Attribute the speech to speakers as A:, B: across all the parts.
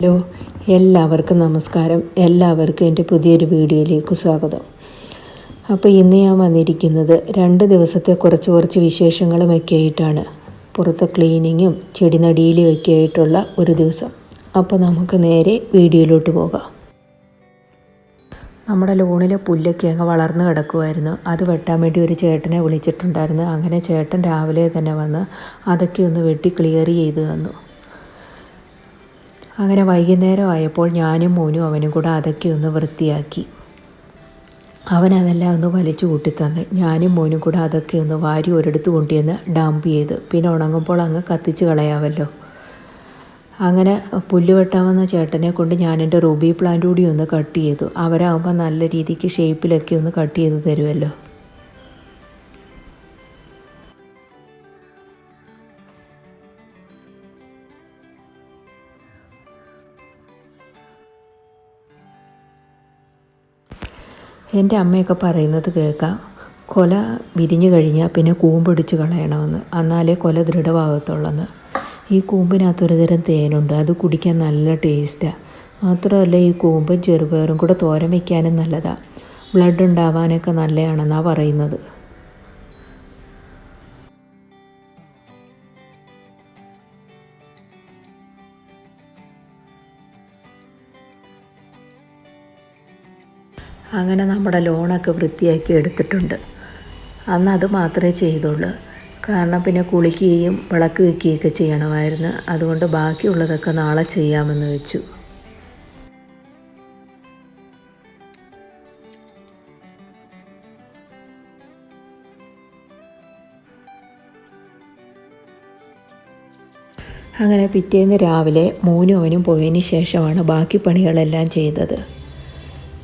A: Hello എല്ലാവർക്കും നമസ്കാരം. എല്ലാവർക്കും എന്റെ പുതിയൊരു വീഡിയോയിലേക്ക് സ്വാഗതം. അപ്പോൾ ഇന്ന് ഞാൻ വന്നിരിക്കുന്നത് രണ്ട് ദിവസത്തെ കുറച്ച് കുറച്ച് വിശേഷങ്ങളും ഒക്കെ ആയിട്ടാണ് പുറത്ത് ക്ലീനിങ്ങും ചെടിനടിയിലും ഒക്കെ ആയിട്ടുള്ള ഒരു ദിവസം. അപ്പോൾ നമുക്ക് നേരെ വീഡിയോയിലോട്ട് പോകാം. നമ്മുടെ ലോണിലെ പുല്ലൊക്കെ അങ്ങ് വളർന്നു കിടക്കുമായിരുന്നു അത് വെട്ടാൻ വേണ്ടി ഒരു ചേട്ടനെ വിളിച്ചിട്ടുണ്ടായിരുന്നു. അങ്ങനെ ചേട്ടൻ രാവിലെ തന്നെ വന്ന് അതൊക്കെ ഒന്ന് വെട്ടി ക്ലിയർ ചെയ്ത് തന്നു. അങ്ങനെ വൈകുന്നേരം ആയപ്പോൾ ഞാനും മോനും അവനും കൂടെ അതൊക്കെ ഒന്ന് വൃത്തിയാക്കി. അവൻ അതെല്ലാം ഒന്ന് വലിച്ചു കൂട്ടിത്തന്ന്. ഞാനും മോനും കൂടെ അതൊക്കെ ഒന്ന് വാരി ഒരിടത്ത് കൊണ്ടുവന്ന് ഡംപ് ചെയ്ത്. പിന്നെ ഉണങ്ങുമ്പോൾ അങ്ങ് കത്തിച്ച് കളയാമല്ലോ. അങ്ങനെ പുല്ല് വെട്ടാമെന്ന ചേട്ടനെ കൊണ്ട് ഞാൻ എന്റെ റൂബി പ്ലാന്റ് കൂടി ഒന്ന് കട്ട് ചെയ്തു. അവരാകുമ്പോൾ നല്ല രീതിക്ക് ഷേപ്പിലൊക്കെ ഒന്ന് കട്ട് ചെയ്ത് തരുമല്ലോ. എന്റെ അമ്മയൊക്കെ പറയുന്നത് കേൾക്കാം. കൊല വിരിഞ്ഞു കഴിഞ്ഞാൽ പിന്നെ കൂമ്പൊടിച്ച് കളയണമെന്ന്. എന്നാലേ കൊല ദൃഢഭാഗത്തുള്ളെന്ന്. ഈ കൂമ്പിനകത്തൊരു തരം തേനുണ്ട്. അത് കുടിക്കാൻ നല്ല ടേസ്റ്റാണ് മാത്രമല്ല ഈ കൂമ്പും ചെറുപയറും കൂടെ തോരൻ വയ്ക്കാനും നല്ലതാണ് ബ്ലഡ് ഉണ്ടാവാനൊക്കെ നല്ലതാണെന്നാണ് പറയുന്നത്. അങ്ങനെ നമ്മുടെ ലോണൊക്കെ വൃത്തിയാക്കി എടുത്തിട്ടുണ്ട്. അന്ന് അത് മാത്രമേ ചെയ്തുള്ളൂ. കാരണം പിന്നെ കുളിക്കുകയും വിളക്ക് വയ്ക്കുകയൊക്കെ ചെയ്യണമായിരുന്നു. അതുകൊണ്ട് ബാക്കിയുള്ളതൊക്കെ നാളെ ചെയ്യാമെന്ന് വെച്ചു. അങ്ങനെ പിറ്റേന്ന് രാവിലെ മൂന്നും അവനും പോയതിന് ശേഷമാണ് ബാക്കി പണികളെല്ലാം ചെയ്തത്.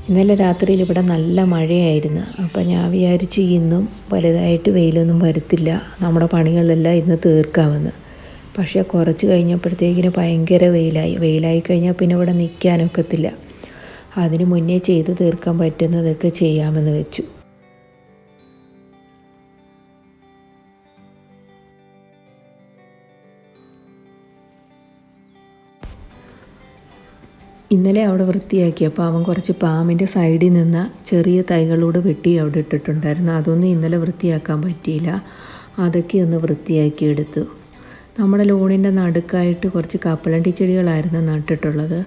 A: ഇന്നലെ രാത്രിയിൽ ഇവിടെ നല്ല മഴയായിരുന്നു. അപ്പോൾ ഞാൻ വിചാരിച്ചു ഇന്നും വലുതായിട്ട് വെയിലൊന്നും വരത്തില്ല. നമ്മുടെ പണികളെല്ലാം ഇന്ന് തീർക്കാമെന്ന്. പക്ഷേ കുറച്ച് കഴിഞ്ഞപ്പോഴത്തേക്കിന് ഭയങ്കര വെയിലായി. വെയിലായി കഴിഞ്ഞാൽ പിന്നെ ഇവിടെ നിൽക്കാനൊക്കത്തില്ല. അതിന് മുന്നേ ചെയ്ത് തീർക്കാൻ പറ്റുന്നതൊക്കെ ചെയ്യാമെന്ന് വെച്ചു. ഇന്നലെ അവിടെ വൃത്തിയാക്കിയപ്പോൾ അവൻ കുറച്ച് പാമ്പിന്റെ സൈഡിൽ നിന്ന് ചെറിയ തൈകളോട് വെട്ടി അവിടെ ഇട്ടിട്ടുണ്ടായിരുന്നു. അതൊന്നും ഇന്നലെ വൃത്തിയാക്കാൻ പറ്റിയില്ല. അതൊക്കെ ഒന്ന് വൃത്തിയാക്കി എടുത്തു. നമ്മുടെ ലോണിന്റെ നടുക്കായിട്ട് കുറച്ച് കപ്പലണ്ടി ചെടികളായിരുന്നു നട്ടിട്ടുള്ളത്.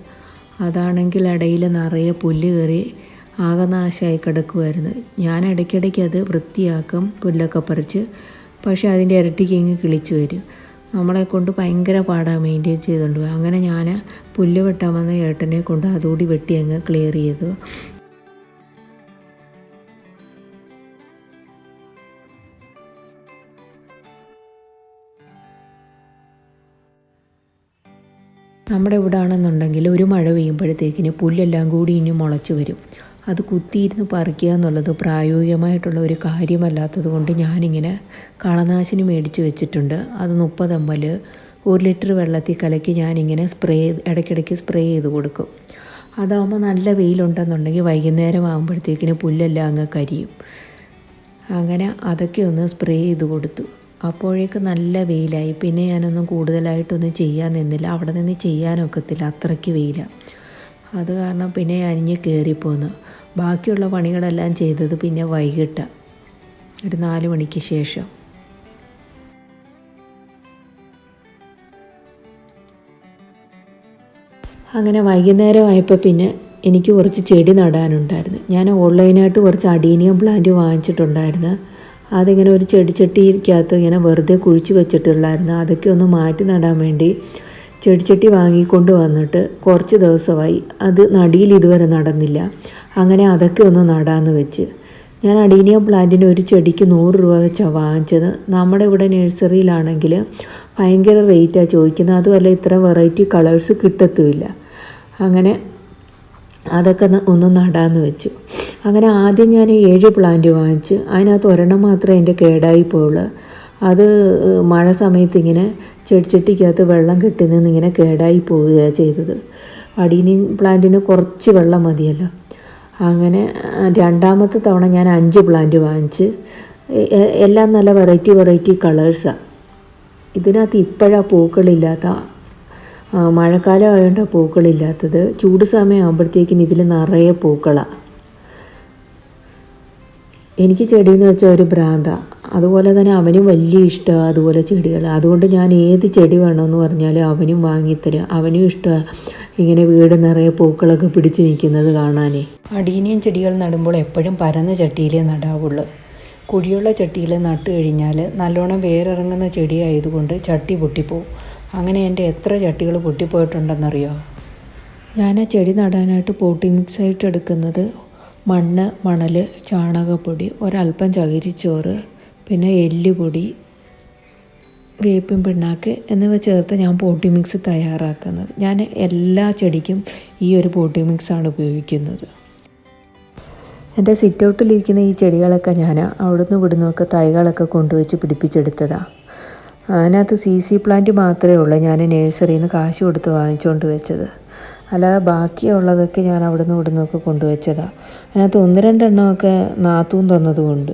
A: അതാണെങ്കിൽ ഇടയിൽ നിറയെ പുല്ല് കയറി ആകനാശമായി കിടക്കുമായിരുന്നു ഞാൻ ഇടയ്ക്കിടയ്ക്ക് അത് വൃത്തിയാക്കും പുല്ലൊക്കെ പറിച്ച് പക്ഷേ അതിന്റെ ഇരട്ടിക്ക് ഇങ്ങ് കിളിച്ചു വരും. നമ്മളെ കൊണ്ട് ഭയങ്കര പാടാണ് മെയിന്റെയിൻ ചെയ്തുകൊണ്ട് അങ്ങനെ ഞാൻ പുല്ല് വെട്ടാൻ വന്ന ഏട്ടനെ കൊണ്ട് അതുകൂടി വെട്ടി അങ്ങ് ക്ലിയർ ചെയ്തു. നമ്മുടെ ഇവിടെ ആണെന്നുണ്ടെങ്കിൽ ഒരു മഴ പെയ്യുമ്പോഴത്തേക്കിന് പുല്ലെല്ലാം കൂടി ഇനി മുളച്ചു വരും. അത് കുത്തിയിരുന്ന് പറിക്കുക എന്നുള്ളത് പ്രായോഗികമായിട്ടുള്ള ഒരു കാര്യമല്ലാത്തത് കൊണ്ട് ഞാനിങ്ങനെ കളനാശിനി മേടിച്ച് വെച്ചിട്ടുണ്ട്. അത് മുപ്പത് എം ഒരു ലിറ്റർ വെള്ളത്തിൽ കലക്കി ഞാനിങ്ങനെ സ്പ്രേ ഇടയ്ക്കിടയ്ക്ക് സ്പ്രേ ചെയ്ത് കൊടുക്കും. അതാകുമ്പോൾ നല്ല വെയിലുണ്ടെന്നുണ്ടെങ്കിൽ വൈകുന്നേരം ആകുമ്പോഴത്തേക്കിന് പുല്ലെല്ലാം അങ്ങ് കരിയും. അങ്ങനെ അതൊക്കെ ഒന്ന് സ്പ്രേ ചെയ്ത് കൊടുത്തു. അപ്പോഴേക്ക് നല്ല വെയിലായി. പിന്നെ ഞാനൊന്നും കൂടുതലായിട്ടൊന്നും ചെയ്യാൻ നിന്നില്ല. അവിടെ നിന്ന് ചെയ്യാനൊക്കത്തില്ല അത്രയ്ക്ക് വെയിലാണ് അത് കാരണം പിന്നെ അരിഞ്ഞ് കയറിപ്പോന്നു ബാക്കിയുള്ള പണികളെല്ലാം ചെയ്തത് പിന്നെ വൈകിട്ട് ഒരു നാല് മണിക്ക് ശേഷം. അങ്ങനെ വൈകുന്നേരമായപ്പോൾ പിന്നെ എനിക്ക് കുറച്ച് ചെടി നടാനുണ്ടായിരുന്നു. ഞാൻ ഓൺലൈനായിട്ട് കുറച്ച് അഡീനിയം പ്ലാന്റ് വാങ്ങിച്ചിട്ടുണ്ടായിരുന്നു. അതിങ്ങനെ ഒരു ചെടിച്ചട്ടിക്കകത്ത് ഇങ്ങനെ വെറുതെ കുഴിച്ച് വെച്ചിട്ടുള്ളായിരുന്നു. അതൊക്കെ ഒന്ന് മാറ്റി നടാൻ വേണ്ടി ചെടിച്ചട്ടി വാങ്ങിക്കൊണ്ട് വന്നിട്ട് കുറച്ച് ദിവസമായി അത് നടിയിൽ ഇതുവരെ നടന്നില്ല. അങ്ങനെ അതൊക്കെ ഒന്ന് നടാമെന്ന് വെച്ച്. ഞാൻ അഡീനിയ പ്ലാന്റിന് ഒരു ചെടിക്ക് നൂറ് രൂപ വെച്ചാണ് വാങ്ങിച്ചത്. നമ്മുടെ ഇവിടെ നഴ്സറിയിലാണെങ്കിൽ ഭയങ്കര റേറ്റാണ് ചോദിക്കുന്നത്. അതുമല്ല ഇത്ര വെറൈറ്റി കളേഴ്സ് കിട്ടത്തുമില്ല. അങ്ങനെ അതൊക്കെ ഒന്ന് നടാമെന്ന് വെച്ചു. അങ്ങനെ ആദ്യം ഞാൻ ഏഴ് പ്ലാന്റ് വാങ്ങിച്ച്. അതിനകത്ത് ഒരെണ്ണം മാത്രമേ എന്റെ കേടായി പോയുള്ളൂ അത് മഴ സമയത്ത് ഇങ്ങനെ ചെടിച്ചട്ടിക്കകത്ത് വെള്ളം കെട്ടി നിന്ന് ഇങ്ങനെ കേടായി പോവുകയാണ് ചെയ്തത്. അടീനി പ്ലാന്റിന് കുറച്ച് വെള്ളം മതിയല്ലോ. അങ്ങനെ രണ്ടാമത്തെ തവണ ഞാൻ അഞ്ച് പ്ലാന്റ് വാങ്ങിച്ച് എല്ലാം നല്ല വെറൈറ്റി വെറൈറ്റി കളേഴ്സാണ് ഇതിനകത്ത് ഇപ്പോഴാണ് പൂക്കളില്ലാത്ത മഴക്കാലം ആയതുകൊണ്ടാണ് പൂക്കളില്ലാത്തത്. ചൂട് സമയം ആകുമ്പോഴത്തേക്കിന് ഇതിൽ നിറയെ പൂക്കളാണ് എനിക്ക് ചെടി എന്ന് വെച്ചാൽ ഒരു ഭ്രാന്ത. അതുപോലെ തന്നെ അവനും വലിയ ഇഷ്ടമാണ് അതുപോലെ ചെടികൾ അതുകൊണ്ട് ഞാൻ ഏത് ചെടി വേണമെന്ന് പറഞ്ഞാലും അവനും വാങ്ങിത്തരും. അവനും ഇഷ്ടമാണ് ഇങ്ങനെ വീട് നിറയെ പൂക്കളൊക്കെ പിടിച്ച് നിൽക്കുന്നത് കാണാനേ. അടീനിയം ചെടികൾ നടുമ്പോൾ എപ്പോഴും പരന്ന ചട്ടിയിലേ നടാവുള്ളൂ. കുഴിയുള്ള ചട്ടിയിൽ നട്ട് കഴിഞ്ഞാൽ നല്ലോണം വേരിറങ്ങുന്ന ചെടി ആയതുകൊണ്ട് ചട്ടി പൊട്ടിപ്പോവും. അങ്ങനെ എന്റെ എത്ര ചട്ടികൾ പൊട്ടിപ്പോയിട്ടുണ്ടെന്നറിയോ? ഞാൻ ആ ചെടി നടാനായിട്ട് പോട്ടി മിക്സ് ആയിട്ട് എടുക്കുന്നത് മണ്ണ് മണൽ ചാണകപ്പൊടി ഒരൽപ്പം ചകിരിച്ചോറ് പിന്നെ എല്ലുപൊടി വേപ്പിൻ പിണ്ണാക്ക് എന്നിവ ചേർത്ത് ഞാൻ പോട്ടി മിക്സ് തയ്യാറാക്കുന്നത്. ഞാൻ എല്ലാ ചെടിക്കും ഈ ഒരു പോട്ടി മിക്സാണ് ഉപയോഗിക്കുന്നത്. എന്റെ സിറ്റൗട്ടിലിരിക്കുന്ന ഈ ചെടികളൊക്കെ ഞാൻ അവിടുന്ന് ഇവിടുന്നൊക്കെ തൈകളൊക്കെ കൊണ്ടുവച്ച് പിടിപ്പിച്ചെടുത്തതാണ് അതിനകത്ത് സി സി പ്ലാന്റ് മാത്രമേ ഉള്ളൂ. ഞാൻ നേഴ്സറിയിൽ നിന്ന് കാശ് കൊടുത്ത് വാങ്ങിച്ചുകൊണ്ട് വെച്ചത്. അല്ലാതെ ബാക്കിയുള്ളതൊക്കെ ഞാൻ അവിടുന്ന് ഇവിടുന്നൊക്കെ കൊണ്ടുവച്ചതാണ് അതിനകത്ത് ഒന്ന് രണ്ടെണ്ണമൊക്കെ നാത്തും തന്നതുകൊണ്ട്.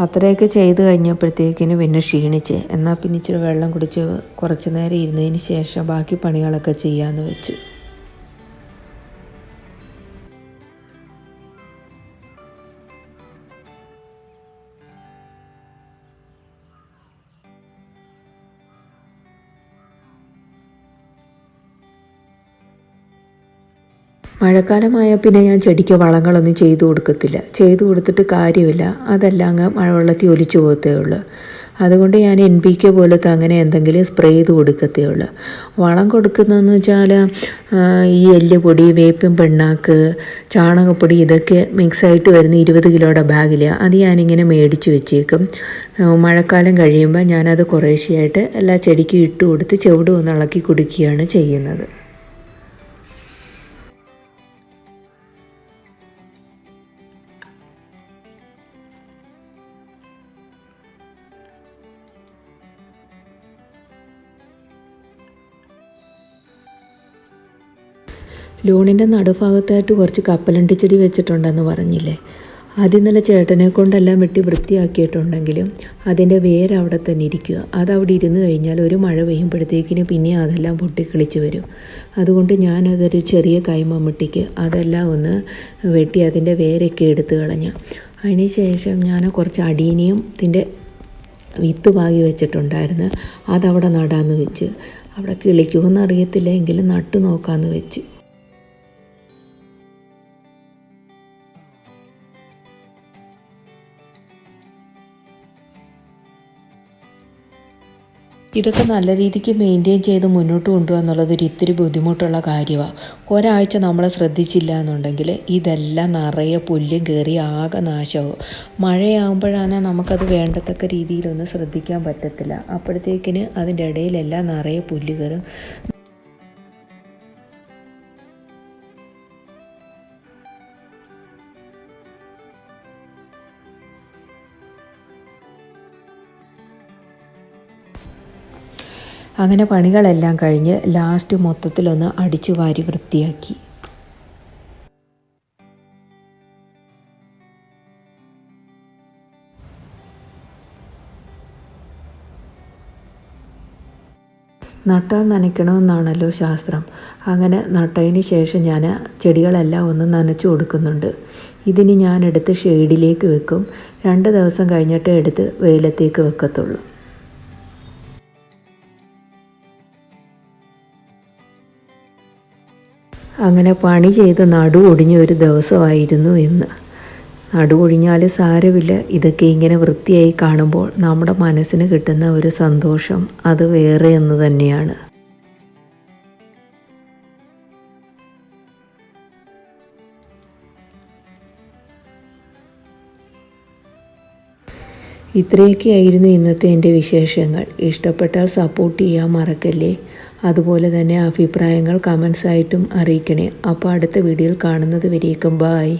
A: അത്രയൊക്കെ ചെയ്ത് കഴിഞ്ഞപ്പോഴത്തേക്കിന് പിന്നെ ക്ഷീണിച്ച്. എന്നാൽ പിന്നെ ഇച്ചിരി വെള്ളം കുടിച്ച് കുറച്ച് നേരം ഇരുന്നതിന് ശേഷം ബാക്കി പണികളൊക്കെ ചെയ്യാമെന്ന് വെച്ചു. മഴക്കാലമായാൽ പിന്നെ ഞാൻ ചെടിക്ക് വളങ്ങളൊന്നും ചെയ്തു കൊടുക്കത്തില്ല. ചെയ്തു കൊടുത്തിട്ട് കാര്യമില്ല. അതെല്ലാം അങ്ങ് മഴവെള്ളത്തിൽ ഒലിച്ചു പോകത്തേ ഉള്ളൂ. അതുകൊണ്ട് ഞാൻ എൻ പി കെ പോലത്തെ അങ്ങനെ എന്തെങ്കിലും സ്പ്രേ ചെയ്ത് കൊടുക്കത്തേ ഉള്ളൂ. വളം കൊടുക്കുന്നതെന്ന് വെച്ചാൽ ഈ എല്ലുപൊടി വേപ്പിൻ പെണ്ണാക്ക് ചാണകപ്പൊടി ഇതൊക്കെ മിക്സായിട്ട് വരുന്ന ഇരുപത് കിലോയുടെ ബാഗിൽ അത് ഞാനിങ്ങനെ മേടിച്ച് വെച്ചേക്കും. മഴക്കാലം കഴിയുമ്പോൾ ഞാനത് കുറേശ്ശെയായിട്ട് എല്ലാ ചെടിക്കും ഇട്ട് കൊടുത്ത് ചെവിട് ഒന്ന് ഇളക്കി കുടിക്കുകയാണ് ചെയ്യുന്നത്. ലൂണിന്റെ നടുഭാഗത്തായിട്ട് കുറച്ച് കപ്പലണ്ടി ചെടി വെച്ചിട്ടുണ്ടെന്ന് പറഞ്ഞില്ലേ? അത് ഇന്നലെ ചേട്ടനെ കൊണ്ടെല്ലാം വെട്ടി വൃത്തിയാക്കിയിട്ടുണ്ടെങ്കിലും അതിന്റെ വേര് അവിടെ തന്നെ ഇരിക്കുക. അതവിടെ ഇരുന്ന് കഴിഞ്ഞാൽ ഒരു മഴ പെയ്യുമ്പോഴത്തേക്കിന് പിന്നെ അതെല്ലാം പൊട്ടിക്കിളിച്ച് വരും. അതുകൊണ്ട് ഞാനതൊരു ചെറിയ കൈമമ്മട്ടിക്ക് അതെല്ലാം ഒന്ന് വെട്ടി അതിന്റെ വേരൊക്കെ എടുത്തു കളഞ്ഞു. അതിന് ശേഷം ഞാൻ കുറച്ച് അടീനിയും ഇതിന്റെ വിത്ത് പാകി വെച്ചിട്ടുണ്ടായിരുന്നു. അതവിടെ നടാമെന്ന് വെച്ച്. അവിടെ കിളിക്കുമെന്ന് അറിയത്തില്ല. എങ്കിലും നട്ടു നോക്കാമെന്ന് വെച്ച്. ഇതൊക്കെ നല്ല രീതിക്ക് മെയിന്റെയിൻ ചെയ്ത് മുന്നോട്ട് കൊണ്ടുപോകുക എന്നുള്ളത് ഒരു ഇത്തിരി ബുദ്ധിമുട്ടുള്ള കാര്യമാണ് ഒരാഴ്ച നമ്മൾ ശ്രദ്ധിച്ചില്ല എന്നുണ്ടെങ്കിൽ ഇതെല്ലാം നിറയെ പുല്ലും കയറി ആകെ നാശമാവും. മഴയാകുമ്പോഴാണ് നമുക്കത് വേണ്ടത്തക്ക രീതിയിലൊന്നും ശ്രദ്ധിക്കാൻ പറ്റത്തില്ല. അപ്പോഴത്തേക്കിന് അതിന്റെ ഇടയിലെല്ലാം നിറയെ പുല്ല് കയറും അങ്ങനെ പണികളെല്ലാം കഴിഞ്ഞ് ലാസ്റ്റ് മൊത്തത്തിലൊന്ന് അടിച്ചു വാരി വൃത്തിയാക്കി. നട്ടാൽ നനയ്ക്കണമെന്നാണല്ലോ ശാസ്ത്രം. അങ്ങനെ നട്ടതിന് ശേഷം ഞാൻ ചെടികളെല്ലാം ഒന്ന് നനച്ചു കൊടുക്കുന്നുണ്ട്. ഇതിന് ഞാൻ എടുത്ത് ഷെയ്ഡിലേക്ക് വെക്കും. രണ്ട് ദിവസം കഴിഞ്ഞിട്ടേ എടുത്ത് വെയിലത്തേക്ക് വെക്കത്തുള്ളൂ. അങ്ങനെ പണി ചെയ്ത് നടു ഒടിഞ്ഞ ഒരു ദിവസമായിരുന്നു ഇന്ന്. നടു ഒഴിഞ്ഞാൽ സാരമില്ല. ഇതൊക്കെ ഇങ്ങനെ വൃത്തിയായി കാണുമ്പോൾ നമ്മുടെ മനസ്സിന് കിട്ടുന്ന ഒരു സന്തോഷം അത് വേറെ എന്ന് തന്നെയാണ്. ഇത്രയൊക്കെയായിരുന്നു ഇന്നത്തെ എന്റെ വിശേഷങ്ങൾ. ഇഷ്ടപ്പെട്ടാൽ സപ്പോർട്ട് ചെയ്യാൻ മറക്കല്ലേ? അതുപോലെ തന്നെ അഭിപ്രായങ്ങൾ കമൻസ് ആയിട്ടും അറിയിക്കണേ. അപ്പോൾ അടുത്ത വീഡിയോയിൽ കാണുന്നത് വരേക്കും. ബായ്